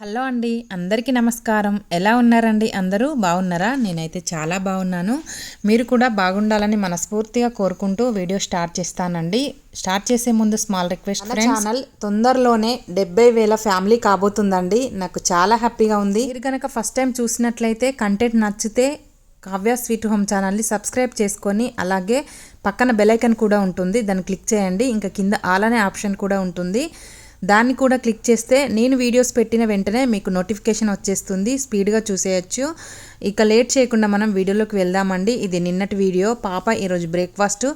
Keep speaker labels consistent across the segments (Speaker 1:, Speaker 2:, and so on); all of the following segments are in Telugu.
Speaker 1: హలో అండి అందరికీ నమస్కారం. ఎలా ఉన్నారండి? అందరూ బాగున్నారా? నేనైతే చాలా బాగున్నాను. మీరు కూడా బాగుండాలని మనస్ఫూర్తిగా కోరుకుంటూ వీడియో స్టార్ట్ చేస్తానండి. స్టార్ట్ చేసే ముందు స్మాల్ రిక్వెస్ట్ ఛానల్ తొందరలోనే డెబ్బై వేల ఫ్యామిలీ కాబోతుందండి. నాకు చాలా హ్యాపీగా ఉంది. మీరు కనుక ఫస్ట్ టైం చూసినట్లయితే కంటెంట్ నచ్చితే కావ్య స్వీట్ హోమ్ ఛానల్ని సబ్స్క్రైబ్ చేసుకొని అలాగే పక్కన బెల్ ఐకన్ కూడా ఉంటుంది. దాన్ని క్లిక్ చేయండి. ఇంకా కింద ఆల్ అనే ఆప్షన్ కూడా ఉంటుంది. దాన్ని కూడా క్లిక్ చేస్తే నేను వీడియోస్ పెట్టిన వెంటనే మీకు నోటిఫికేషన్ వచ్చేస్తుంది. స్పీడ్గా చూసేయచ్చు. ఇక లేట్ చేయకుండా మనం వీడియోలోకి వెళ్దామండి. ఇది నిన్నటి వీడియో. పాప ఈరోజు బ్రేక్ఫాస్ట్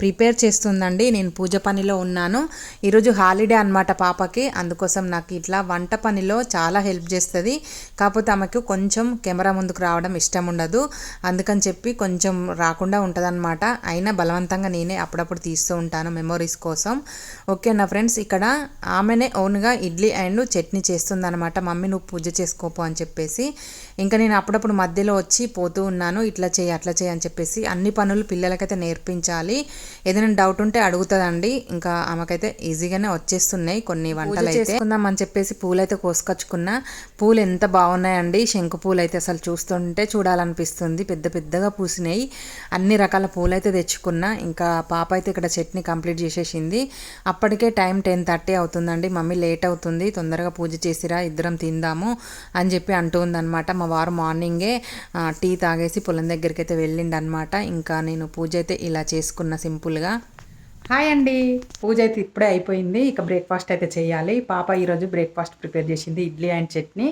Speaker 1: ప్రిపేర్ చేస్తుందండి. నేను పూజ పనిలో ఉన్నాను. ఈరోజు హాలిడే అనమాట పాపకి. అందుకోసం నాకు ఇట్లా వంట పనిలో చాలా హెల్ప్ చేస్తుంది. కాకపోతే ఆమెకు కొంచెం కెమెరా ముందుకు రావడం ఇష్టం ఉండదు. అందుకని చెప్పి కొంచెం రాకుండా ఉంటుందన్నమాట. అయినా బలవంతంగా నేనే అప్పుడప్పుడు తీస్తూ ఉంటాను మెమొరీస్ కోసం. ఓకే నా ఫ్రెండ్స్? ఇక్కడ ఆమెనే ఓన్గా ఇడ్లీ అండ్ చట్నీ చేస్తుందన్నమాట. మమ్మీ నువ్వు పూజ చేసుకోపో అని చెప్పేసి. ఇంకా నేను అప్పుడప్పుడు మధ్యలో వచ్చి పోతూ ఉన్నాను ఇట్లా చేయి అట్లా చేయి అని చెప్పేసి అన్ని పనులు పిల్లలకైతే నేర్పించాలి. ఏదైనా డౌట్ ఉంటే అడుగుతుందండి. ఇంకా ఆమెకైతే ఈజీగానే వచ్చేస్తున్నాయి కొన్ని వంటలు అయితే అని చెప్పేసి పూలు అయితే కోసుకొచ్చుకున్నా. పూలు ఎంత బాగున్నాయండి. శంకు పూలు అయితే అసలు చూస్తుంటే చూడాలనిపిస్తుంది. పెద్ద పెద్దగా పూసినాయి. అన్ని రకాల పూలు అయితే తెచ్చుకున్నా. ఇంకా పాప అయితే ఇక్కడ చట్నీ కంప్లీట్ చేసేసింది. అప్పటికే టైం టెన్ థర్టీ అవుతుందండి. మమ్మీ లేట్ అవుతుంది. తొందరగా పూజ చేసిరా ఇద్దరం తిందాము అని చెప్పి అంటూ ఉందన్నమాట మా వారు మార్నింగే. టీ తాగేసి పొలం దగ్గరికి అయితే వెళ్ళిండనమాట. ఇంకా నేను పూజ అయితే ఇలా చేసుకున్న సింపుల్గా హాయ్ అండి. పూజ అయితే ఇప్పుడే అయిపోయింది. ఇక బ్రేక్ఫాస్ట్ అయితే చేయాలి. పాప ఈరోజు బ్రేక్ఫాస్ట్ ప్రిపేర్ చేసింది. ఇడ్లీ అండ్ చట్నీ.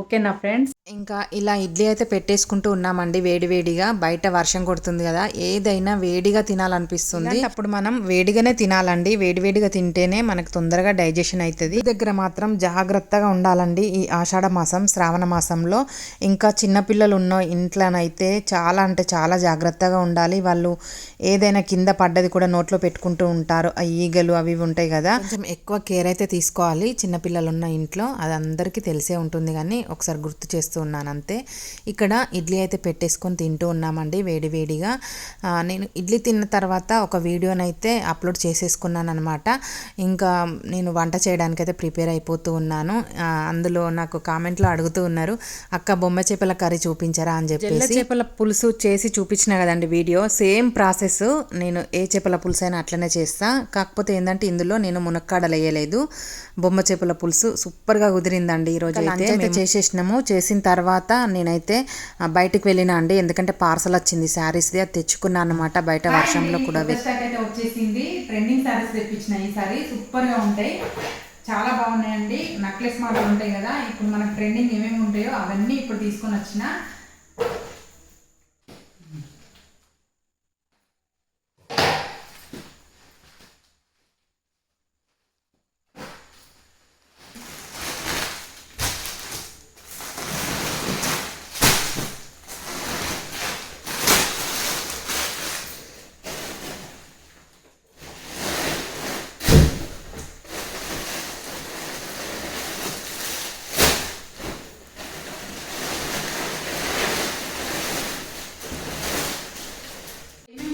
Speaker 1: ఓకే నా ఫ్రెండ్స్. ఇంకా ఇలా ఇడ్లీ అయితే పెట్టేసుకుంటూ ఉన్నామండి వేడివేడిగా బయట వర్షం కొడుతుంది కదా ఏదైనా వేడిగా తినాలనిపిస్తుంది. అప్పుడు మనం వేడిగానే తినాలండి. వేడివేడిగా తింటేనే మనకు తొందరగా డైజెషన్ అవుతుంది దగ్గర మాత్రం జాగ్రత్తగా ఉండాలండి ఈ ఆషాఢ మాసం శ్రావణ మాసంలో. ఇంకా చిన్నపిల్లలు ఉన్న ఇంట్లోనైతే చాలా అంటే చాలా జాగ్రత్తగా ఉండాలి. వాళ్ళు ఏదైనా కింద పడ్డది కూడా నోట్లో పెట్టుకుంటూ ఉంటారు. ఆ ఈగలు అవి ఉంటాయి కదా. కొంచెం ఎక్కువ కేర్ అయితే తీసుకోవాలి చిన్నపిల్లలు ఉన్న ఇంట్లో. అది అందరికీ తెలిసే ఉంటుంది కానీ ఒకసారి గుర్తు చేస్తూ ఉన్నాను అంతే ఇక్కడ ఇడ్లీ అయితే పెట్టేసుకొని తింటూ ఉన్నామండి వేడి వేడిగా. నేను ఇడ్లీ తిన్న తర్వాత ఒక వీడియోనైతే అప్లోడ్ చేసేసుకున్నాను అనమాట ఇంకా నేను వంట చేయడానికైతే ప్రిపేర్ అయిపోతూ ఉన్నాను. అందులో నాకు కామెంట్లో అడుగుతూ ఉన్నారు అక్క బొమ్మ చేపల కర్రీ చూపించారా? అని చెప్పి చేపల పులుసు చేసి చూపించిన కదండి వీడియో. సేమ్ ప్రాసెస్ నేను ఏ చేపల పులుసు అయినా అట్లనే చేస్తా. కాకపోతే ఏంటంటే ఇందులో నేను మునక్కాడలు వేయలేదు. బొమ్మ చేపల పులుసు సూపర్గా కుదిరిందండి ఈరోజు అయితే చేసేసినాము చేసిన తర్వాత నేనైతే బయటకు వెళ్ళినా అండి. ఎందుకంటే పార్సల్ వచ్చింది శారీస్ది అది తెచ్చుకున్నాను అనమాట బయట వర్షంలో కూడా వచ్చేసింది. ట్రెండింగ్ శారీస్ తెప్పించిన ఈ సారీ సూపర్గా ఉంటాయి. చాలా బాగున్నాయండి. నక్లెస్ మోడల్ ఉంటాయి కదా. ఇప్పుడు మనకు ట్రెండింగ్ ఏమేమి ఉంటాయో అవన్నీ ఇప్పుడు తీసుకొని వచ్చిన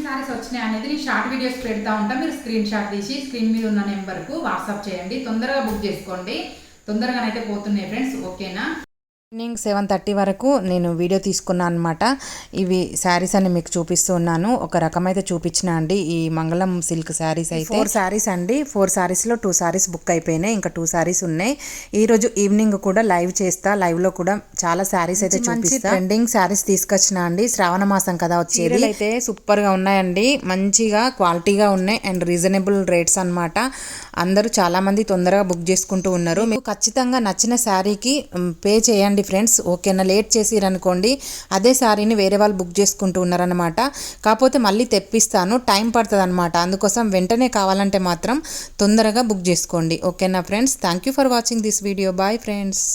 Speaker 1: శారీస్ వచ్చినాయి అనేది నేను షార్ట్ వీడియోస్ పెడతా ఉంటా. మీరు స్క్రీన్ షాట్ తీసి స్క్రీన్ మీద ఉన్న నెంబర్కు వాట్సాప్ చేయండి. తొందరగా బుక్ చేసుకోండి. తొందరగానైతే పోతున్నాయి ఫ్రెండ్స్ ఓకేనా ఈవినింగ్ సెవెన్ థర్టీ వరకు నేను వీడియో తీసుకున్నాను అనమాట ఇవి శారీస్ అని మీకు చూపిస్తూ ఉన్నాను. ఒక రకమైతే చూపించిన అండి. ఈ మంగళం సిల్క్ శారీస్ అయితే. ఫోర్ శారీస్ అండి. ఫోర్ శారీస్లో టూ శారీస్ బుక్ అయిపోయినాయి. ఇంకా టూ శారీస్ ఉన్నాయి. ఈ రోజు ఈవినింగ్ కూడా లైవ్ చేస్తా. లైవ్లో కూడా చాలా శారీస్ అయితే చూపిస్తా. ట్రెండింగ్ శారీస్ తీసుకొచ్చిన అండి. శ్రావణ మాసం కదా వచ్చేది. అయితే సూపర్గా ఉన్నాయండి. మంచిగా క్వాలిటీగా ఉన్నాయి అండ్ రీజనబుల్ రేట్స్ అనమాట అందరూ చాలా మంది తొందరగా బుక్ చేసుకుంటూ ఉన్నారు. మీకు ఖచ్చితంగా నచ్చిన శారీకి పే చేయండి. చేయండి ఫ్రెండ్స్ ఓకేనా? లేట్ చేసిరనుకోండి అదే శారీని వేరే వాళ్ళు బుక్ చేసుకుంటూ ఉన్నారనమాట కాకపోతే మళ్ళీ తెప్పిస్తాను టైం పడుతుంది అనమాట అందుకోసం వెంటనే కావాలంటే మాత్రం తొందరగా బుక్ చేసుకోండి. ఓకేనా friends? Thank you for watching this video. Bye friends.